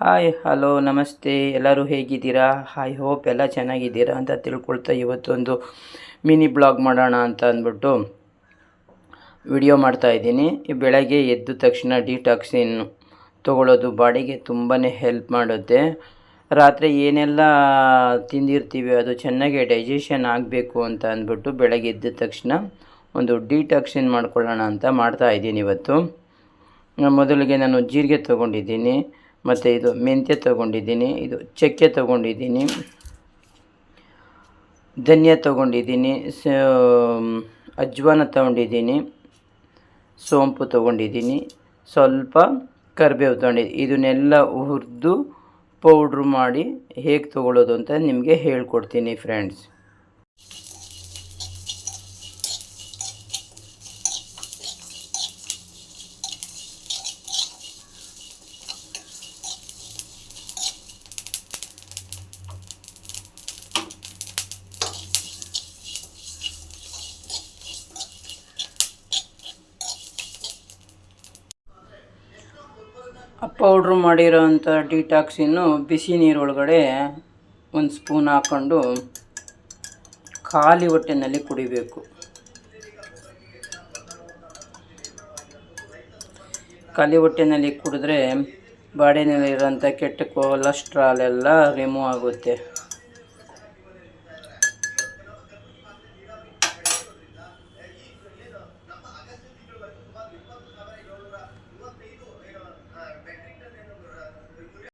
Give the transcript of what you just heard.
Hi hello ನಮಸ್ತೆ. ಎಲ್ಲರೂ ಹೇಗಿದ್ದೀರಾ? ಹಾಯ್ ಹೋಪ್ ಎಲ್ಲ ಚೆನ್ನಾಗಿದ್ದೀರಾ ಅಂತ ತಿಳ್ಕೊಳ್ತಾ ಇವತ್ತೊಂದು ಮಿನಿ ಬ್ಲಾಗ್ ಮಾಡೋಣ ಅಂತ ಅಂದ್ಬಿಟ್ಟು ವಿಡಿಯೋ ಮಾಡ್ತಾ ಇದ್ದೀನಿ. ಬೆಳಗ್ಗೆ ಎದ್ದ ತಕ್ಷಣ ಡಿಟಾಕ್ಸಿನ್ ತೊಗೊಳ್ಳೋದು ಬಾಡಿಗೆ ತುಂಬಾ ಹೆಲ್ಪ್ ಮಾಡುತ್ತೆ. ರಾತ್ರಿ ಏನೆಲ್ಲ ತಿಂದಿರ್ತೀವಿ, ಅದು ಚೆನ್ನಾಗಿ ಡೈಜೆಷನ್ ಆಗಬೇಕು ಅಂತ ಅಂದ್ಬಿಟ್ಟು ಬೆಳಗ್ಗೆ ಎದ್ದ ತಕ್ಷಣ ಒಂದು ಡಿಟಾಕ್ಸಿನ್ ಮಾಡ್ಕೊಳ್ಳೋಣ ಅಂತ ಮಾಡ್ತಾ ಇದ್ದೀನಿ ಇವತ್ತು. ಮೊದಲಿಗೆ ನಾನು ಜೀರಿಗೆ ತೊಗೊಂಡಿದ್ದೀನಿ. ಮತ್ತು ಇದು ಮೆಂತ್ಯ ತೊಗೊಂಡಿದ್ದೀನಿ, ಇದು ಚಕ್ಕೆ ತೊಗೊಂಡಿದ್ದೀನಿ, ಧನ್ಯ ತೊಗೊಂಡಿದ್ದೀನಿ, ಸ, ಅಜ್ವಾನ ತೊಗೊಂಡಿದ್ದೀನಿ, ಸೋಂಪು ತೊಗೊಂಡಿದ್ದೀನಿ, ಸ್ವಲ್ಪ ಕರಿಬೇವು ತೊಗೊಂಡಿದ್ದೀನಿ. ಇದನ್ನೆಲ್ಲ ಹುರಿದು ಪೌಡ್ರು ಮಾಡಿ ಹೇಗೆ ತೊಗೊಳ್ಳೋದು ಅಂತ ನಿಮಗೆ ಹೇಳ್ಕೊಡ್ತೀನಿ ಫ್ರೆಂಡ್ಸ್ ಪೌಡ್ರು ಮಾಡಿರೋ ಅಂಥ ಡಿಟಾಕ್ಸಿನ್ನು ಬಿಸಿ ನೀರೊಳಗಡೆ ಒಂದು ಸ್ಪೂನ್ ಹಾಕ್ಕೊಂಡು ಖಾಲಿ ಹೊಟ್ಟೆನಲ್ಲಿ ಕುಡಿಬೇಕು. ಖಾಲಿ ಹೊಟ್ಟೆನಲ್ಲಿ ಕುಡಿದ್ರೆ ಬಾಡಿನಲ್ಲಿರೋಂಥ ಕೆಟ್ಟ ಕೊಲೆಸ್ಟ್ರಾಲ್ ಎಲ್ಲ ರಿಮೂವ್ ಆಗುತ್ತೆ.